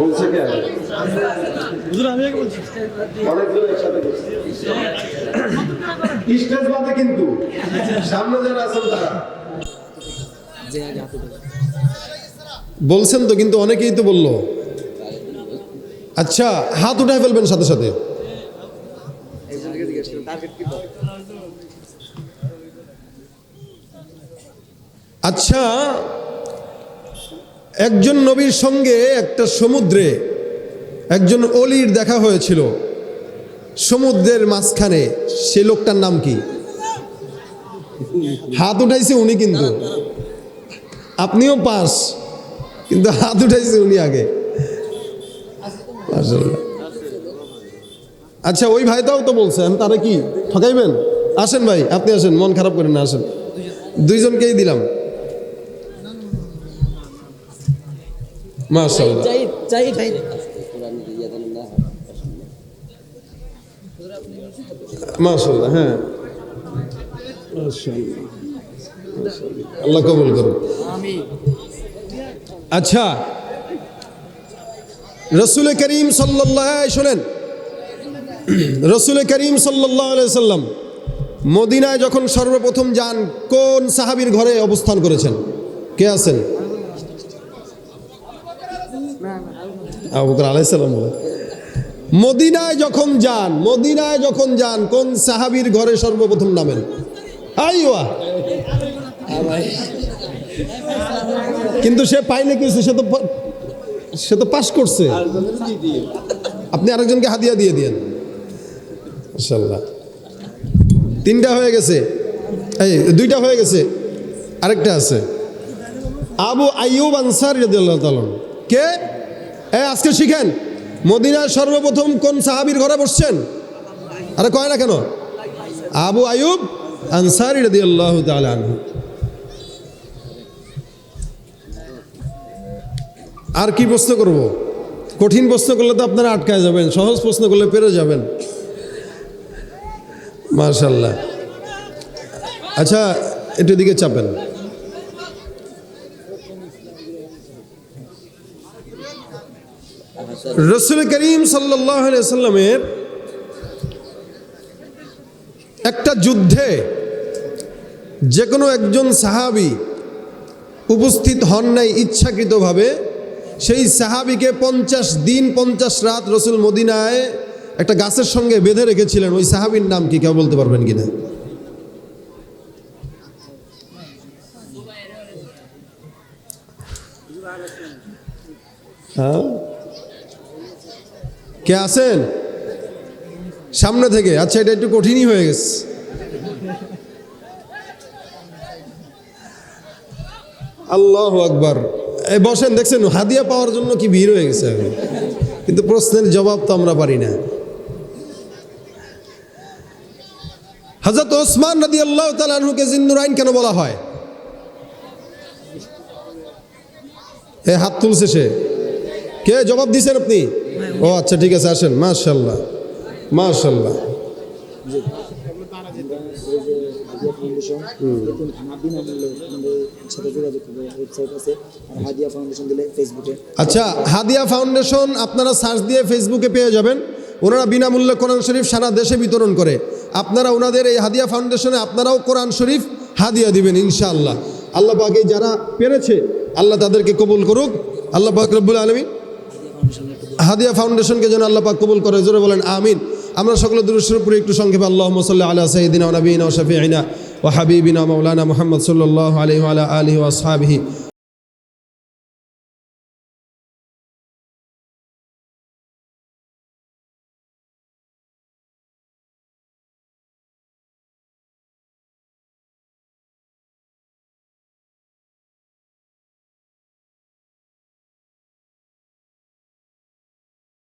বলছে কে? হুজুর আমি আগে বলছি। অনেকজন একসাথে করছে স্টেজ বাদে কিন্তু সামনে যারা আছেন তারা। বলছেন তো কিন্তু অনেকেই তো বলল। আচ্ছা হাত উঠায় ফেলবেন সাথে সাথে। আচ্ছা একজন নবীর সঙ্গে একটা সমুদ্রে একজন অলির দেখা হয়েছিল। সমুদ্রের মাঝখানে সে লোকটার নাম কি? হাত উঠাইছে উনি কিন্তু। আপনিও পাস, কিন্তু হাত উঠাইছে উনি আগে। আচ্ছা ওই ভাইটাও তো বলছেন তারা কি? ঠকাইবেন? আসেন ভাই, আপনি আসেন, মন খারাপ করেন না, আসেন। দুইজনকেই দিলাম। মাশাআল্লাহ। চাই চাই মাশাআল্লাহ হ্যাঁ। আল্লাহ কবুল করুন আচ্ছা রসুল করিম সাল্লাহ শোনেন রসুল করিম সাল্লাহ সাল্লাম মদিনায় যখন সর্বপ্রথম যান কোন সাহাবীর ঘরে অবস্থান করেছেন? কে আছেন? আবু বকর আলাইসাল্লাম বলে। মদিনায় যখন যান, মদিনায় যখন যান, কোন সাহাবীর ঘরে সর্বপ্রথম নামেন? আইওয়া কিন্তু সে পাইলে কি? সে তো সে তো পাস করছে। আপনি আরেকজনকে হাদিয়া দিয়ে দিয়েন। মাশাআল্লাহ। তিনটা হয়ে গেছে। এই, দুইটা হয়ে গেছে। আরেকটা আছে। আবু আইয়ুব আনসার কে? এ আজকে শিখেন। মদিনার সর্বপ্রথম কোন সাহাবীর ঘরে বসছেন? আরে কয় না কেন? আবু আইয়ুব আনসারি তাআলা আনহু। আর কি প্রশ্ন করব? কঠিন প্রশ্ন করলে তো আপনারা আটকায় যাবেন, সহজ প্রশ্ন করলে পেরে যাবেন। মার্শাল্লাহ আচ্ছা একটু দিকে চাপেন। রসুল করিম সাল্লামের একটা যুদ্ধে যে কোনো একজন সাহাবি উপস্থিত হন নাই ইচ্ছাকৃতভাবে, সেই সাহাবিকে পঞ্চাশ দিন, পঞ্চাশ রাত রসুল মদিনায় একটা গাছের সঙ্গে বেঁধে রেখেছিলেন। ওই সাহাবির নাম কি কেউ বলতে পারবেন কিনা? হ্যাঁ? কে আছেন? সামনে থেকে। আচ্ছা এটা একটু কঠিনই হয়ে গেছে। আল্লাহ আকবার। বসেন, দেখছেন, হাদিয়া পাওয়ার জন্য কি ভিড় হয়ে গেছে এখন? কিন্তু প্রশ্নের জবাব তো আমরা পারি না। হজরত ওসমান নদী আল্লাহ তালুকে জিন্নুরাইন কেন বলা হয়? এ, হাত তুলছে সে। কে জবাব দিছেন আপনি? ও আচ্ছা ঠিক আছে, আসেন। মাশাল্লাহ মাশাল্লাহ আচ্ছা হাদিয়া ফাউন্ডেশন আপনারা সার্চ দিয়ে ফেসবুকে পেয়ে যাবেন। ওনারা বিনামূল্যে কোরআন শরীফ সারা দেশে বিতরণ করে। আপনারা ওনাদের এই হাদিয়া ফাউন্ডেশনে আপনারাও কোরআন শরীফ হাদিয়া দিবেন, ইনশাআল্লাহ। আল্লাহ পাক যারা পেরেছে, আল্লাহ তাদেরকে কবুল করুক। আল্লাহ পাক রব্বুল আলমী হাদিয়া ফাউন্ডেশনকে যেন আল্লাহ পাক কবুল করে, জোরে বলেন, আমিন। আমরা সকলে দুরুশ্বর পুরো একটু সংক্ষেপে আল্লাহ মসল্লা আল্লাহ সঈদিনা নবীনা ও শফিআনা ও হাবিবিনা মৌলানা মোহাম্মদ সাল্লাহ আলহি আলা আলহি ওয়াসহাবিহি